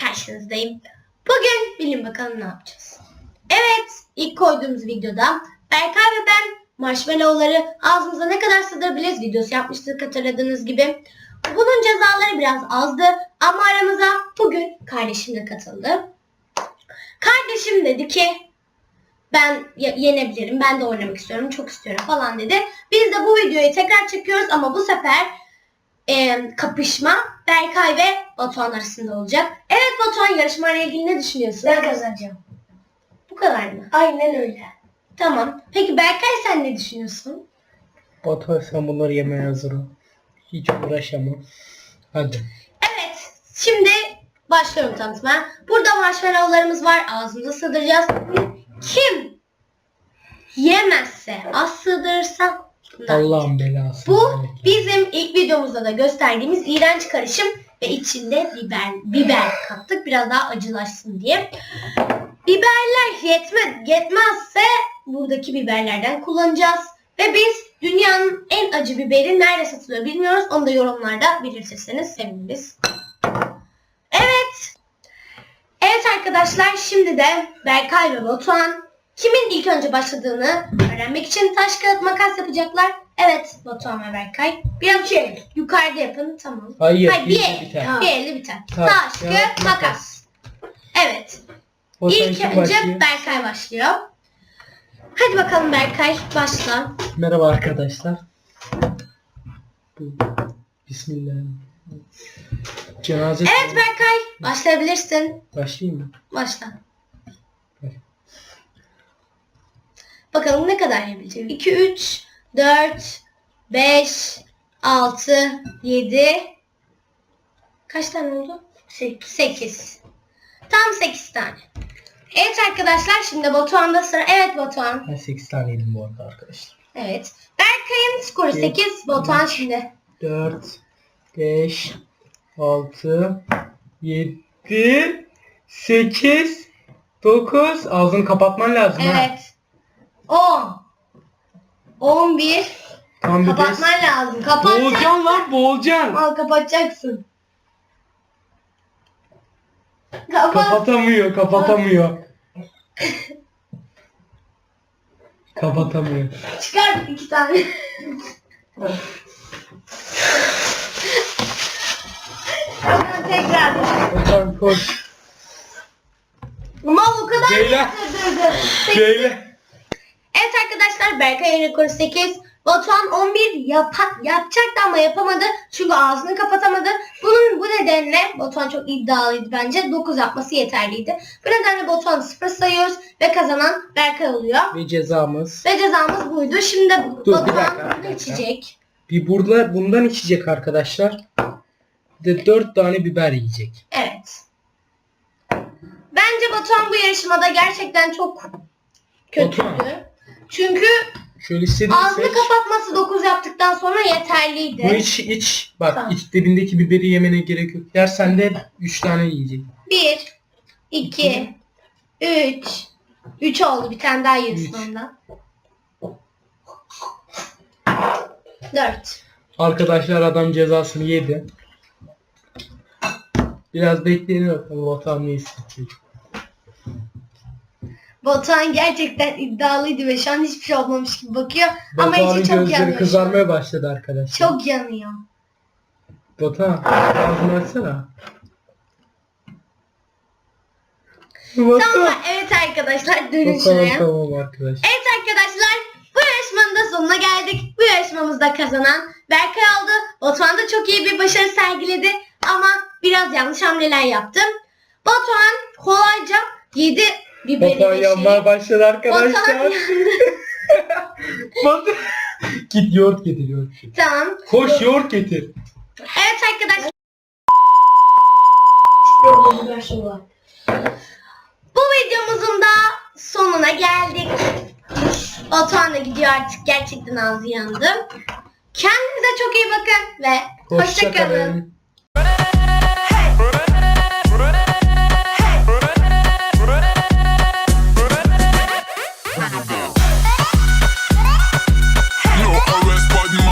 karşınızdayım. Bugün bilin bakalım ne yapacağız. Evet, ilk koyduğumuz videoda Berkay ve ben marshmallowları ağzımıza ne kadar sığdırabiliriz videosu yapmıştık hatırladığınız gibi. Bunun cezaları biraz azdı ama aramıza bugün kardeşim de katıldı. Kardeşim dedi ki ben ye- yenebilirim, ben de oynamak istiyorum, çok istiyorum falan dedi. Biz de bu videoyu tekrar çekiyoruz ama bu sefer e, kapışma Berkay ve Batuhan arasında olacak. Evet Batuhan yarışmayla ilgili ne düşünüyorsun? Ben kazanacağım. Bu kadar mı? Aynen öyle. Tamam. Peki Berkay sen ne düşünüyorsun? Batu sen bunları yemeye hazır ol. Hiç uğraşamam. Hadi. Evet. Şimdi başlıyorum tanıtmaya. Burada marshmallowlarımız var. Ağzımıza sığdıracağız. Kim yemezse az sığdırırsa Allah'ın belası. Bu bizim ilk videomuzda da gösterdiğimiz iğrenç karışım ve içinde biber biber kattık biraz daha acılaşsın diye. Biberler yetme, yetmezse buradaki biberlerden kullanacağız. Ve biz dünyanın en acı biberi nerede satılıyor bilmiyoruz. Onu da yorumlarda belirtirseniz seviniriz. Evet. Evet arkadaşlar şimdi de Berkay ve Batuhan kimin ilk önce başladığını öğrenmek için taş kağıt makas yapacaklar. Evet Batuhan ve Berkay. Biraz şey yukarıda yapın tamam. Hayır, bir, bir el, biter. bir elde biter. Taş, Taş, kağıt, kağıt, makas. makas. Evet. Batuhan İlk kim önce başlıyor? Berkay başlıyor. Hadi bakalım Berkay başla. Merhaba arkadaşlar. Bu- Bismillah. Cenaze Evet Berkay başlayabilirsin. Başlayayım mı? Başla. Bakalım ne kadar yiyebilecek? 2, 3, 4, 5, 6, 7. Kaç tane oldu? 8. 8. Tam 8 tane. Evet arkadaşlar şimdi Batuhan'da sıra. Evet Batuhan. Ben 8 tane yedim bu arada arkadaşlar. Evet. Berkay'ın skoru Evet. 8. Batuhan şimdi. 4, 5, 6, 7, 8, 9. Ağzını kapatman lazım ha. Evet. 10. 11. Tam bir Kapatman lazım. Kapatacaksın. boğulacaksın lan boğulacaksın. Al kapatacaksın. Kapat. Kapatamıyor, kapatamıyor. kapatamıyor. Çıkar iki tane. Hemen tekrar. Bakalım koş. Ama o kadar Ceylan. Şöyle. Evet arkadaşlar Berkay'ın rekoru 8. Batuhan 11 yapa, yapacaktı ama yapamadı. Çünkü ağzını kapatamadı. Bunun bu nedenle Batuhan çok iddialıydı bence. 9 yapması yeterliydi. Bu nedenle Batuhan'ı 0 sayıyoruz ve kazanan Berkay oluyor. Ve cezamız. Ve cezamız buydu. Şimdi Dur, bir Batuhan dakika, bir dakika. içecek. Bir burada bundan içecek arkadaşlar. Bir de 4 tane biber yiyecek. Evet. Bence Batuhan bu yarışmada gerçekten çok kötüydü. Batuhan. Çünkü Şöyle ağzını seç. kapatması 9 yaptıktan sonra yeterliydi. Bu iç iç. Bak Tamam. iç dibindeki biberi yemene gerek yok. Yersen de 3 tane yiyecek. 1, 2, 3. 3 oldu. Bir tane daha yiyorsun Üç. ondan. 4. Arkadaşlar adam cezasını yedi. Biraz bekleyelim bakalım Vatan ne isteyecek. Batuhan gerçekten iddialıydı ve şu an hiçbir şey olmamış gibi bakıyor. Ama Batuhan'ın içi çok gözleri yanıyor. kızarmaya başladı arkadaşlar. Çok yanıyor. Batuhan ağzını açsana. Batuhan. Tamam evet arkadaşlar dönün Bakalım şuraya. tamam arkadaşlar. Evet arkadaşlar bu yarışmanın da sonuna geldik. Bu yarışmamızda kazanan Berkay oldu. Batuhan da çok iyi bir başarı sergiledi ama biraz yanlış hamleler yaptı. Batuhan kolayca 7 biberi Batuhan ve yanmaya şeyi. başladı arkadaşlar. Batu- Git yoğurt getir yoğurt. getir. tamam. Koş yoğurt getir. Evet arkadaşlar bu videomuzun da sonuna geldik. Batuhan da gidiyor artık gerçekten ağzı yandı. Kendinize çok iyi bakın ve hoşçakalın. Hoşçakalın. Bring